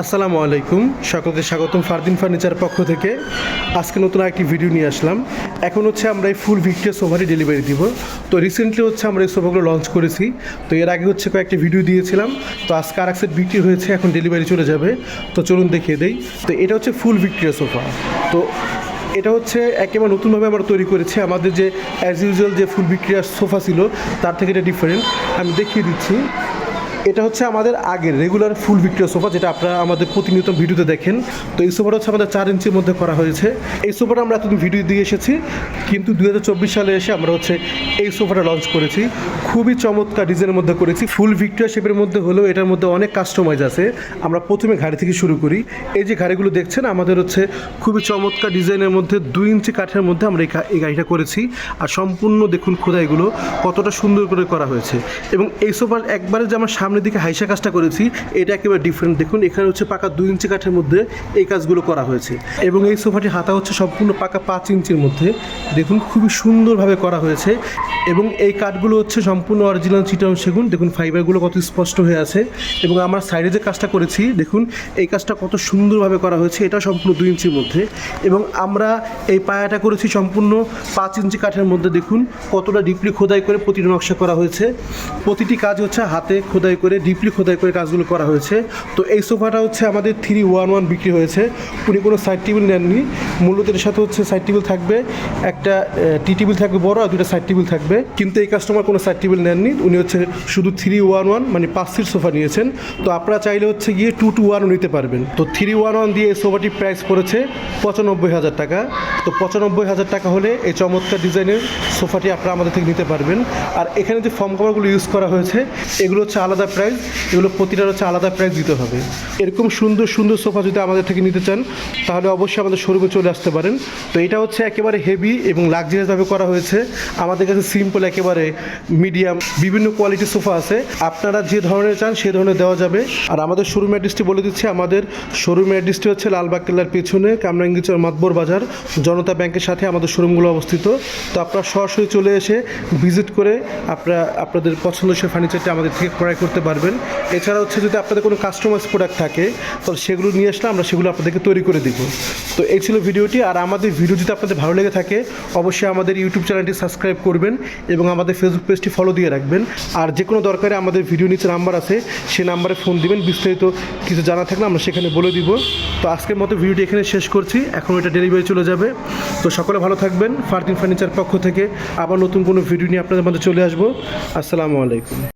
আসসালামু আলাইকুম। সকলকে স্বাগতম ফারদিন ফার্নিচার পক্ষ থেকে। আজকে নতুন একটি ভিডিও নিয়ে আসলাম। এখন হচ্ছে আমরা এই ফুল ভিক্টোরিয়া সোফাটি ডেলিভারি দিব। তো রিসেন্টলি হচ্ছে আমরা এই সোফাগুলো লঞ্চ করেছি। তো এর আগে হচ্ছে কয়েকটি ভিডিও দিয়েছিলাম। তো আজকে আর এক সেট বিক্রি হয়েছে, এখন ডেলিভারি চলে যাবে। তো চলুন দেখিয়ে দেই। তো এটা হচ্ছে ফুল ভিক্টোরিয়া সোফা। তো এটা হচ্ছে একেবারে নতুনভাবে আমরা তৈরি করেছি। আমাদের যে অ্যাজ ইউজুয়াল যে ফুল বিক্রিয়ার সোফা ছিল, তার থেকে এটা ডিফারেন্ট আমি দেখিয়ে দিচ্ছি। এটা হচ্ছে আমাদের আগের রেগুলার ফুল ভিক্টোরিয়া সোফা যেটা আপনারা আমাদের প্রতিনিয়ত ভিডিওতে দেখেন। তো এই সোফাটা হচ্ছে আমাদের চার ইঞ্চির মধ্যে করা হয়েছে। এই সোফাটা আমরা এতদিন ভিডিও দিয়ে এসেছি, কিন্তু দুই হাজার চব্বিশ সালে এসে আমরা হচ্ছে এই সোফাটা লঞ্চ করেছি। খুবই চমৎকার ডিজাইনের মধ্যে করেছি। ফুল ভিক্টোরিয়া শেপের মধ্যে হলেও এটার মধ্যে অনেক কাস্টমাইজ আছে। আমরা প্রথমে ঘাড়ি থেকে শুরু করি। এই যে ঘাড়িগুলো দেখছেন, আমাদের হচ্ছে খুবই চমৎকার ডিজাইনের মধ্যে দুই ইঞ্চি কাঠের মধ্যে আমরা এই গাড়িটা করেছি। আর সম্পূর্ণ দেখুন খোদাইগুলো কতটা সুন্দর করে করা হয়েছে। এবং এই সোফার একবারে যে আমরা সামনের দিকে হাইসা কাজটা করেছি, এটা একেবারে ডিফারেন্ট দেখুন, এখানে হচ্ছে পাকা দুই ইঞ্চি কাঠের মধ্যে এই কাজগুলো করা হয়েছে। এবং এই সোফাটি হাতা হচ্ছে সম্পূর্ণ পাকা পাঁচ ইঞ্চির মধ্যে। দেখুন, খুবই সুন্দরভাবে করা হয়েছে। এবং এই কাঠগুলো হচ্ছে সম্পূর্ণ অরিজিনাল চিটাং সেগুন। দেখুন ফাইবারগুলো কত স্পষ্ট হয়ে আছে। এবং আমরা সাইডে যে কাজটা করেছি, দেখুন, এই কাজটা কত সুন্দরভাবে করা হয়েছে। এটা সম্পূর্ণ দুই ইঞ্চির মধ্যে। এবং আমরা এই পায়াটা করেছি সম্পূর্ণ পাঁচ ইঞ্চি কাঠের মধ্যে। দেখুন, কতটা ডিপলি খোদাই করে প্রতিটি নকশা করা হয়েছে। প্রতিটি কাজ হচ্ছে হাতে খোদাই করে ডিপলি খোদাই করে কাজগুলো করা হয়েছে। তো এই সোফাটা হচ্ছে আমাদের থ্রি ওয়ান ওয়ান বিক্রি হয়েছে। উনি কোনো সাইড টেবিল নেননি। মূলত এর সাথে হচ্ছে সাইড টেবিল থাকবে। একটা টি টেবিল থাকবে বড় আর দুটো সাইড টেবিল থাকবে। কিন্তু এই কাস্টমার কোনো সাইড টেবিল নেননি। উনি হচ্ছে শুধু থ্রি ওয়ান ওয়ান মানে পাঁচ সিট সোফা নিয়েছেন। তো আপনারা চাইলে হচ্ছে গিয়ে টু টু ওয়ানও নিতে পারবেন। তো থ্রি ওয়ান ওয়ান দিয়ে এই সোফাটির প্রাইস পড়েছে পঁচানব্বই হাজার টাকা। তো পঁচানব্বই হাজার টাকা হলে এই চমৎকার ডিজাইনের সোফাটি আপনারা আমাদের থেকে নিতে পারবেন। আর এখানে যে ফর্ম কভারগুলো ইউজ করা হয়েছে, এগুলো হচ্ছে আলাদা প্রাইস এগুলো প্রতিটার হচ্ছে আলাদা প্রাইস দিতে হবে। এরকম সুন্দর সুন্দর সোফা যদি আমাদের থেকে নিতে চান, তাহলে অবশ্যই আমাদের শোরুমে চলে আসতে পারেন। তো এটা হচ্ছে একেবারে হেভি এবং লাক্সারিয়াসভাবে করা হয়েছে। আমাদের কাছে সিম্পল একেবারে মিডিয়াম বিভিন্ন কোয়ালিটির সোফা আছে। আপনারা যে ধরনের চান সে ধরনের দেওয়া যাবে। আর আমাদের শোরুম অ্যাড্রেসটি বলে দিচ্ছি, আমাদের শোরুম অ্যাড্রেসটি হচ্ছে লালবাগ কেল্লার পেছনে, কামরাঙ্গিচর মাতবর বাজার, জনতা ব্যাংকের সাথে আমাদের শোরুমগুলো অবস্থিত। তো আপনারা সরাসরি চলে এসে ভিজিট করে আপনারা, আপনাদের পছন্দসই ফার্নিচারটি আমাদের থেকে ক্রয় করতে পারবেন। এছাড়া হচ্ছে যদি আপনাদের কোনো কাস্টমাইজ প্রোডাক্ট থাকে, তাহলে সেগুলো নিয়ে আসলে আমরা সেগুলো আপনাদেরকে তৈরি করে দিব। তো এই ছিল ভিডিওটি। আর আমাদের ভিডিও যদি আপনাদের ভালো লেগে থাকে, অবশ্যই আমাদের ইউটিউব চ্যানেলটি সাবস্ক্রাইব করবেন এবং আমাদের ফেসবুক পেজটি ফলো দিয়ে রাখবেন। আর যে কোনো দরকারে আমাদের ভিডিও নিচে নাম্বার আছে সেই নাম্বারে ফোন দিবেন। বিস্তারিত কিছু জানা থাকলে আমরা সেখানে বলে দিব। তো আজকের মতো ভিডিওটি এখানে শেষ করছি। এখন এটা ডেলিভারি চলে যাবে। তো সকলে ভালো থাকবেন। ফার্টিন ফার্নিচার পক্ষ থেকে আবার নতুন কোনো ভিডিও নিয়ে আপনাদের মধ্যে চলে আসব। আসসালামু আলাইকুম।